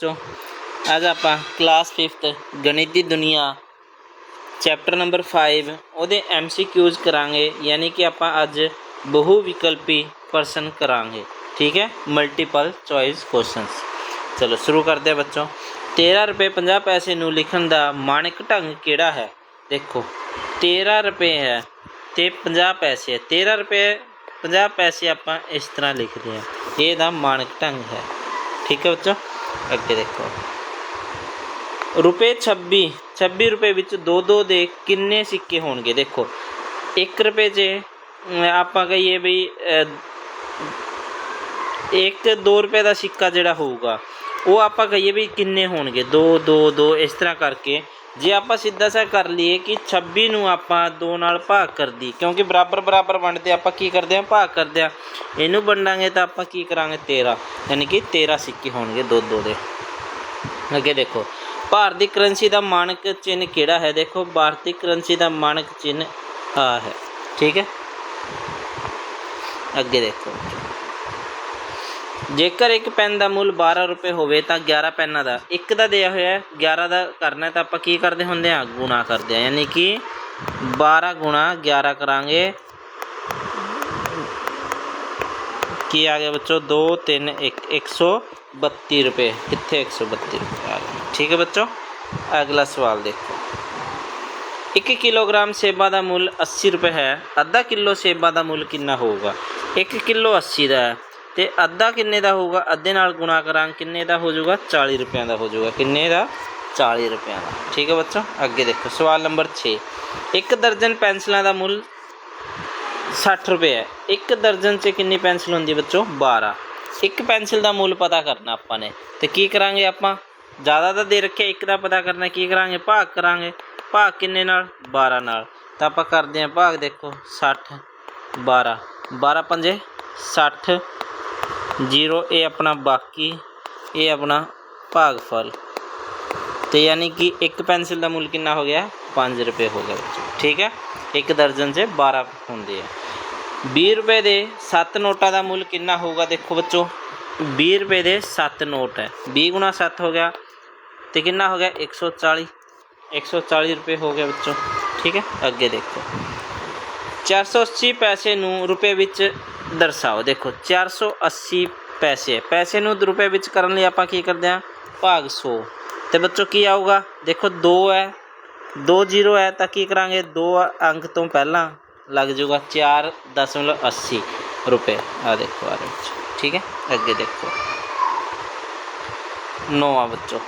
ਬੱਚੋ, ਅੱਜ ਆਪਾਂ ਕਲਾਸ 5th ਗਣਿਤ ਦੀ ਦੁਨੀਆ ਚੈਪਟਰ ਨੰਬਰ 5 ਉਹਦੇ ਐਮਸੀਕਿਊਜ਼ ਕਰਾਂਗੇ, ਯਾਨੀ ਕਿ ਆਪਾਂ ਅੱਜ ਬਹੁ ਵਿਕਲਪੀ ਪ੍ਰਸ਼ਨ ਕਰਾਂਗੇ, ਠੀਕ ਹੈ? ਮਲਟੀਪਲ ਚੋਇਸ ਕੁਐਸਚਨਸ ਚਲੋ, ਸ਼ੁਰੂ ਕਰਦੇ ਹਾਂ ਬੱਚੋ। 13 ਰੁਪਏ 50 ਪੈਸੇ ਨੂੰ ਲਿਖਣ ਦਾ ਮਾਨਕ ਢੰਗ ਕਿਹੜਾ ਹੈ? ਦੇਖੋ 13 ਰੁਪਏ ਹੈ ਤੇ 50 ਪੈਸੇ ਹੈ। 13 ਰੁਪਏ 50 ਪੈਸੇ ਆਪਾਂ ਇਸ ਤਰ੍ਹਾਂ ਲਿਖਦੇ ਹਾਂ। ਇਹ ਦਾ ਮਾਨਕ ਢੰਗ ਹੈ। ਠੀਕ ਹੈ ਬੱਚੋ? ਅੱਗੇ ਦੇਖੋ। ਰੁਪਏ 26 26 ਰੁਪਏ ਵਿੱਚ 2 2 ਦੇ ਕਿੰਨੇ ਸਿੱਕੇ ਹੋਣਗੇ? ਦੇਖੋ 1 ਰੁਪਏ 'ਚ ਆਪਾਂ ਕਹੀਏ ਵੀ ਅ, ਇੱਕ 2 ਰੁਪਏ ਦਾ ਸਿੱਕਾ ਜਿਹੜਾ ਹੋਊਗਾ ਉਹ ਆਪਾਂ ਕਹੀਏ ਵੀ ਕਿੰਨੇ ਹੋਣਗੇ? 2 2 2 ਇਸ ਤਰ੍ਹਾਂ ਕਰਕੇ ਜੇ ਆਪਾਂ ਸਿੱਧਾ ਸਾ ਕਰ ਲਈਏ ਕਿ 26 ਨੂੰ ਆਪਾਂ 2 ਨਾਲ ਭਾਗ ਕਰਦੀ ਕਿਉਂਕਿ ਬਰਾਬਰ ਬਰਾਬਰ ਵੰਡਦੇ ਆਪਾਂ ਕੀ ਕਰਦੇ ਹਾਂ? ਭਾਗ ਕਰਦੇ ਹਾਂ। ਇਹਨੂੰ ਵੰਡਾਂਗੇ ਤਾਂ ਆਪਾਂ ਕੀ ਕਰਾਂਗੇ? 13 ਯਾਨੀ ਕਿ 13 ਸਿੱਕੇ ਹੋਣਗੇ ਦੋ ਦੋ ਦੇ। ਅੱਗੇ ਦੇਖੋ, ਭਾਰਤੀ ਕਰੰਸੀ ਦਾ ਮਾਨਕ ਚਿੰਨ੍ਹ ਕਿਹੜਾ ਹੈ? ਦੇਖੋ, ਭਾਰਤੀ ਕਰੰਸੀ ਦਾ ਮਾਨਕ ਚਿੰਨ੍ਹ ਆ ਹੈ। ਠੀਕ ਹੈ? ਅੱਗੇ ਦੇਖੋ। ਜੇਕਰ ਇੱਕ ਪੈਨ ਦਾ ਮੁੱਲ 12 ਰੁਪਏ ਹੋਵੇ ਤਾਂ 11 ਪੈਨਾਂ ਦਾ। ਇੱਕ ਦਾ ਦਿਆ ਹੋਇਆ ਹੈ 11 ਦਾ ਕਰਨਾ ਤਾਂ ਆਪਾਂ ਕੀ ਕਰਦੇ ਹੁੰਦੇ ਆ ਗੁਣਾ ਕਰਦੇ ਆ ਯਾਨੀ ਕਿ 12 ਗੁਣਾ 11 ਕਰਾਂਗੇ। ਕੀ ਆ ਗਿਆ ਬੱਚੋ? 2 3 1 132 ਰੁਪਏ। ਕਿੱਥੇ 132 ਰੁਪਏ? ਆ ਗਿਆ। ਠੀਕ ਹੈ ਬੱਚੋ? ਅਗਲਾ ਸਵਾਲ ਦੇਖੋ। 1 ਕਿਲੋਗ੍ਰਾਮ ਸੇਬਾਂ ਦਾ ਮੁੱਲ 80 ਰੁਪਏ ਹੈ। ਅੱਧਾ ਕਿਲੋ ਸੇਬਾਂ ਦਾ ਮੁੱਲ ਕਿੰਨਾ ਹੋਊਗਾ? 1 ਕਿਲੋ 80 ਦਾ ਹੈ। ਤੇ ਅੱਧਾ ਕਿੰਨੇ ਦਾ ਹੋਊਗਾ? ਅੱਧੇ ਨਾਲ ਗੁਣਾ ਕਰਾਂ ਕਿੰਨੇ ਦਾ ਹੋ ਜਾਊਗਾ 40 ਰੁਪਿਆਂ ਦਾ ਹੋ ਜਾਊਗਾ ਕਿੰਨੇ ਦਾ? 40 ਰੁਪਿਆਂ ਦਾ। ਠੀਕ ਹੈ ਬੱਚੋ, ਅੱਗੇ ਦੇਖੋ। ਸਵਾਲ ਨੰਬਰ 6 ਇੱਕ ਦਰਜਨ ਪੈਨਸਲਾਂ ਦਾ ਮੁੱਲ 60 ਰੁਪਏ ਹੈ। ਇੱਕ ਦਰਜਨ 'ਚ ਕਿੰਨੀ ਪੈਨਸਲ ਹੁੰਦੀ ਹੈ ਬੱਚੋ? 12 ਇੱਕ ਪੈਨਸਲ ਦਾ ਮੁੱਲ ਪਤਾ ਕਰਨਾ ਆਪਾਂ ਨੇ। ਤੇ ਕੀ ਕਰਾਂਗੇ ਆਪਾਂ? ਜ਼ਿਆਦਾ ਤਾਂ ਦੇ ਰੱਖਿਆ, ਇੱਕ ਦਾ ਪਤਾ ਕਰਨਾ। ਕੀ ਕਰਾਂਗੇ? ਭਾਗ ਕਰਾਂਗੇ। ਭਾਗ ਕਿੰਨੇ ਨਾਲ? 12 ਨਾਲ। ਤਾਂ ਆਪਾਂ ਕਰਦੇ ਹਾਂ ਭਾਗ ਦੇਖੋ। 60 12 12 ਪੰਜੇ 60 ਜੀਰੋ, ਇਹ ਆਪਣਾ ਬਾਕੀ, ਇਹ ਆਪਣਾ ਭਾਗਫਲ। ਤੇ ਯਾਨੀ ਕਿ ਇੱਕ ਪੈਨਸਿਲ ਦਾ ਮੁੱਲ ਕਿੰਨਾ ਹੋ ਗਿਆ? 5 ਰੁਪਏ ਹੋ ਗਿਆ। ਬੱਚੋ ਠੀਕ ਹੈ? ਇੱਕ ਦਰਜਨ 'ਚ 12 ਹੁੰਦੇ ਆ। 20 ਰੁਪਏ ਦੇ 7 ਨੋਟਾਂ ਦਾ ਮੁੱਲ ਕਿੰਨਾ ਹੋਊਗਾ ਦੇਖੋ ਬੱਚੋ? 20 ਰੁਪਏ ਦੇ 7 ਨੋਟ ਹੈ। 20 ਗੁਣਾ 7 ਹੋ ਗਿਆ। ਤੇ ਕਿੰਨਾ ਹੋ ਗਿਆ? 140 140 ਰੁਪਏ ਹੋ ਗਿਆ ਬੱਚੋ। ਠੀਕ ਹੈ? ਅੱਗੇ ਦੇਖੋ। 480 ਪੈਸੇ ਨੂੰ ਰੁਪਏ ਵਿੱਚ ਦਰਸਾਓ। ਦੇਖੋ 480 ਪੈਸੇ। ਪੈਸੇ ਨੂੰ ਰੁਪਏ ਵਿੱਚ ਕਰਨ ਲਈ ਆਪਾਂ ਕੀ ਕਰਦੇ ਹਾਂ? ਭਾਗ 100 ਤੇ ਬੱਚੋ, ਕੀ ਆਊਗਾ? ਦੇਖੋ 2 ਹੈ। 2 0 ਹੈ ਤਾਂ ਕੀ ਕਰਾਂਗੇ? 2 ਅੰਕ ਤੋਂ ਪਹਿਲਾਂ ਲੱਗ ਜਾਊਗਾ 4.80 ਰੁਪਏ। ਆ ਦੇਖੋ ਆ ਵਿੱਚ ਠੀਕ ਹੈ? ਅੱਗੇ ਦੇਖੋ। ਨੌਵਾਂ ਬੱਚੋ।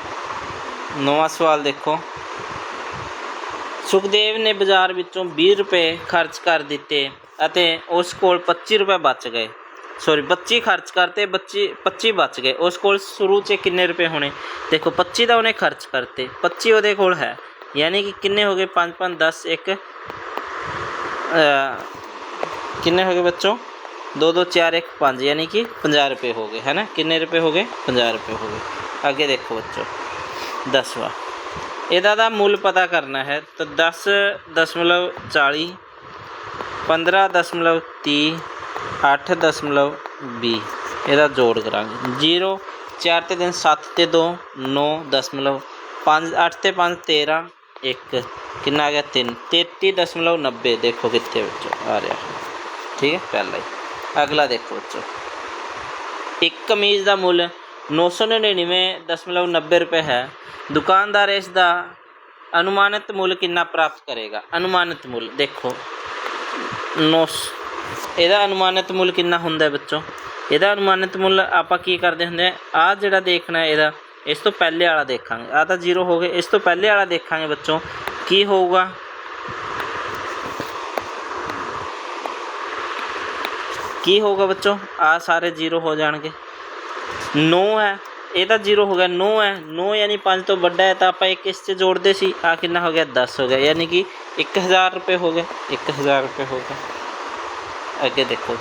ਨੌਵਾਂ ਸਵਾਲ ਦੇਖੋ। ਸੁਖਦੇਵ ਨੇ ਬਾਜ਼ਾਰ ਵਿੱਚੋਂ 20 ਰੁਪਏ ਖਰਚ ਕਰ ਦਿੱਤੇ। ਅਤੇ ਉਸ ਕੋਲ 25 ਰੁਪਏ ਬਚ ਗਏ ਸੌਰੀ 25 ਖਰਚ ਕਰਤੇ 25 25 ਬਚ ਗਏ ਉਸ ਕੋਲ ਸ਼ੁਰੂ 'ਚ ਕਿੰਨੇ ਰੁਪਏ ਹੋਣੇ ਦੇਖੋ 25 ਦਾ ਉਹਨੇ ਖਰਚ ਕਰਤੇ 25 ਉਹਦੇ ਕੋਲ ਹੈ ਯਾਨੀ ਕਿ ਕਿੰਨੇ ਹੋ ਗਏ 5 5 10 1 ਕਿੰਨੇ ਹੋ ਗਏ ਬੱਚੋ 2 2 4 1 5 ਯਾਨੀ ਕਿ 50 ਰੁਪਏ ਹੋ ਗਏ ਹੈ ਨਾ ਕਿੰਨੇ ਰੁਪਏ ਹੋ ਗਏ 50 ਰੁਪਏ ਹੋ ਗਏ ਅੱਗੇ ਦੇਖੋ ਬੱਚੋ ਦਸਵਾਂ ਇਹਦਾ ਦਾ ਮੁੱਲ ਪਤਾ ਕਰਨਾ ਹੈ ਤਾਂ 10 ਦਸ਼ਮਲਵ 40 15 ਦਸ਼ਮਲਵ 30 8 ਦਸ਼ਮਲਵ ਵੀਹ। ਇਹਦਾ ਜੋੜ ਕਰਾਂਗੇ। 0 4 ਤੇ 3 7 ਤੇ 2 9 ਦਸ਼ਮਲਵ 5 8 ਤੇ 5 13 1 ਕਿੰਨਾ ਆ ਗਿਆ? 3 33.90 ਦੇਖੋ ਕਿੱਥੇ ਬੱਚੋ ਆ ਰਿਹਾ। ਠੀਕ ਹੈ? ਪਹਿਲਾ ਹੀ। ਅਗਲਾ ਦੇਖੋ ਬੱਚੋ ਇੱਕ ਕਮੀਜ਼ ਦਾ ਮੁੱਲ 999.90 ਰੁਪਏ ਹੈ। ਦੁਕਾਨਦਾਰ ਇਸ ਦਾ ਅਨੁਮਾਨਿਤ ਮੁੱਲ ਕਿੰਨਾ ਪ੍ਰਾਪਤ ਕਰੇਗਾ? ਅਨੁਮਾਨਿਤ ਮੁੱਲ। ਦੇਖੋ। 9 ਇਹਦਾ ਅਨੁਮਾਨਿਤ ਮੁੱਲ ਕਿੰਨਾ ਹੁੰਦਾ ਹੈ ਬੱਚੋ? ਇਹਦਾ ਅਨੁਮਾਨਿਤ ਮੁੱਲ ਆਪਾਂ ਕੀ ਕਰਦੇ ਹੁੰਦੇ ਆ ਆ ਜਿਹੜਾ ਦੇਖਣਾ ਇਹਦਾ, ਇਸ ਤੋਂ ਪਹਿਲੇ ਵਾਲਾ ਦੇਖਾਂਗੇ। ਆ ਤਾਂ 0 ਹੋ ਗਏ। ਇਸ ਤੋਂ ਪਹਿਲੇ ਵਾਲਾ ਦੇਖਾਂਗੇ ਬੱਚੋ। ਕੀ ਹੋਊਗਾ? ਕੀ ਹੋਊਗਾ ਬੱਚੋ? ਆ ਸਾਰੇ 0 ਹੋ ਜਾਣਗੇ। 9 ਹੈ। ਇਹ ਤਾਂ 0 ਹੋ ਗਿਆ 9 ਹੈ। 9 ਯਾਨੀ 5 ਤੋਂ ਵੱਡਾ ਹੈ ਤਾਂ ਆਪਾਂ ਇੱਕ ਇਸ 'ਚ ਜੋੜਦੇ ਸੀ। ਆ ਕਿੰਨਾ ਹੋ ਗਿਆ? 10 ਹੋ ਗਿਆ। ਯਾਨੀ ਕਿ 1000 ਰੁਪਏ ਹੋ ਗਏ। 1000 ਰੁਪਏ ਹੋ ਗਏ। ਅੱਗੇ ਦੇਖੋ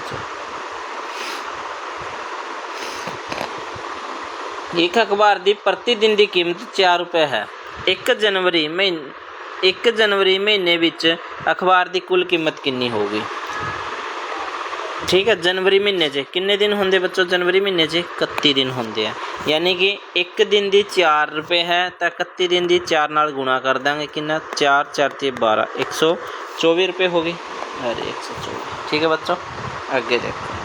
ਇੱਕ ਅਖਬਾਰ ਦੀ ਪ੍ਰਤੀ ਦਿਨ ਦੀ ਕੀਮਤ 4 ਰੁਪਏ ਹੈ। 1 ਜਨਵਰੀ ਮਹੀਨੇ 1 ਜਨਵਰੀ ਮਹੀਨੇ ਵਿੱਚ ਅਖਬਾਰ ਦੀ ਕੁੱਲ ਕੀਮਤ ਕਿੰਨੀ ਹੋਊਗੀ ਠੀਕ ਹੈ, ਜਨਵਰੀ ਮਹੀਨੇ 'ਚ। ਕਿੰਨੇ ਦਿਨ ਹੁੰਦੇ ਬੱਚੋ ਜਨਵਰੀ ਮਹੀਨੇ 'ਚ? 31 ਦਿਨ ਹੁੰਦੇ ਆ। ਯਾਨੀ ਕਿ ਇੱਕ ਦਿਨ ਦੀ 4 ਰੁਪਏ ਹੈ, ਤਾਂ 31 ਦਿਨ ਦੀ 4 ਨਾਲ ਗੁਣਾ ਕਰ ਦਾਂਗੇ ਕਿੰਨਾ? 4 4 ਤੇ 12 124 ਰੁਪਏ ਹੋ ਗਏ। ਅਰੇ 124 ਠੀਕ ਹੈ ਬੱਚੋ, ਅੱਗੇ ਦੇਖੋ।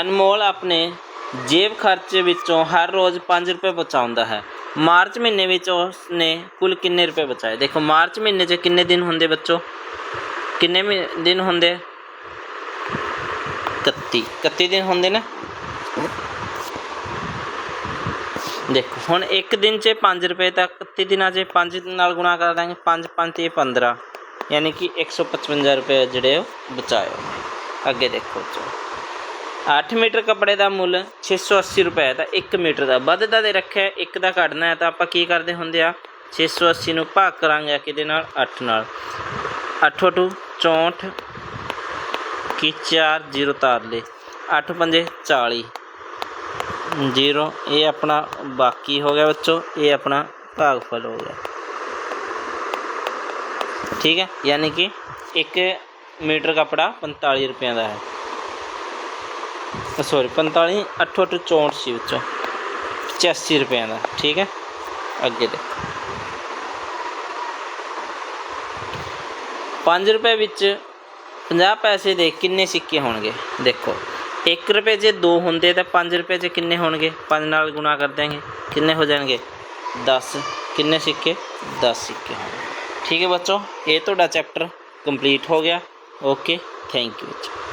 ਅਨਮੋਲ ਆਪਣੇ ਜੇਬ ਖਰਚੇ ਵਿੱਚੋਂ ਹਰ ਰੋਜ਼ 5 ਰੁਪਏ ਬਚਾਉਂਦਾ ਹੈ। ਮਾਰਚ ਮਹੀਨੇ ਵਿੱਚ ਉਸ ਨੇ ਕੁੱਲ ਕਿੰਨੇ ਰੁਪਏ ਬਚਾਏ ਦੇਖੋ ਮਾਰਚ ਮਹੀਨੇ 'ਚ ਕਿੰਨੇ ਦਿਨ ਹੁੰਦੇ ਬੱਚੋ ਕਿੰਨੇ ਮਹੀ- ਦਿਨ ਹੁੰਦੇ 31 31 ਦਿਨ ਹੁੰਦੇ ਨਾ ਦੇਖੋ ਹੁਣ ਇੱਕ ਦਿਨ 'ਚ 5 ਰੁਪਏ ਤਾਂ 31 ਦਿਨਾਂ 'ਚ 5 ਨਾਲ ਗੁਣਾ ਕਰ ਦਾਂਗੇ 5 5 ਤੇ 15 ਯਾਨੀ ਕਿ 155 ਰੁਪਏ ਜਿਹੜੇ ਉਹ ਬਚਾਏ ਹੋਏ। ਅੱਗੇ ਦੇਖੋ ਚਲੋ 8 ਮੀਟਰ ਕੱਪੜੇ ਦਾ ਮੁੱਲ 680 ਰੁਪਏ ਹੈ, ਤਾਂ 1 ਮੀਟਰ ਦਾ। ਵੱਧਦਾ ਦੇ ਰੱਖਿਆ, ਇੱਕ ਦਾ ਘਟਣਾ ਹੈ, ਤਾਂ ਆਪਾਂ ਕੀ ਕਰਦੇ ਹੁੰਦੇ ਆ? 680 ਨੂੰ ਭਾਗ ਕਰਾਂਗੇ ਕਿਹਦੇ ਨਾਲ 8 ਨਾਲ। 8 ਟੂ 64 ਕੀ 4 0 ਤਾਰ ਲਏ। 8 ਪੰਜੇ 40 0 ਇਹ ਆਪਣਾ ਬਾਕੀ ਹੋ ਗਿਆ ਬੱਚੋ, ਇਹ ਆਪਣਾ ਭਾਗਫਲ ਹੋ ਗਿਆ। ਠੀਕ ਹੈ? ਯਾਨੀ ਕਿ 1 ਮੀਟਰ ਕੱਪੜਾ 45 ਰੁਪਏ ਦਾ ਹੈ। ਸੌਰੀ 45 8 8 64 ਸੀ ਵਿੱਚੋਂ। 85 ਰੁਪਏ ਦਾ, ਠੀਕ ਹੈ? ਅੱਗੇ ਦੇ। 5 ਰੁਪਏ ਵਿੱਚ 50 ਪੈਸੇ ਦੇ ਕਿੰਨੇ ਸਿੱਕੇ ਹੋਣਗੇ? ਦੇਖੋ 1 ਰੁਪਏ ਜੇ 2 ਹੁੰਦੇ ਤਾਂ 5 ਰੁਪਏ 'ਚ ਕਿੰਨੇ ਹੋਣਗੇ? 5 ਨਾਲ ਗੁਣਾ ਕਰ ਦਿਆਂਗੇ। ਕਿੰਨੇ ਹੋ ਜਾਣਗੇ? 10 ਕਿੰਨੇ ਸਿੱਕੇ? 10 ਸਿੱਕੇ ਹੋਣਗੇ। ਠੀਕ ਹੈ ਬੱਚੋ, ਇਹ ਤੁਹਾਡਾ ਚੈਪਟਰ ਕੰਪਲੀਟ ਹੋ ਗਿਆ। ਓਕੇ ਥੈਂਕ ਯੂ ਬੱਚੋ।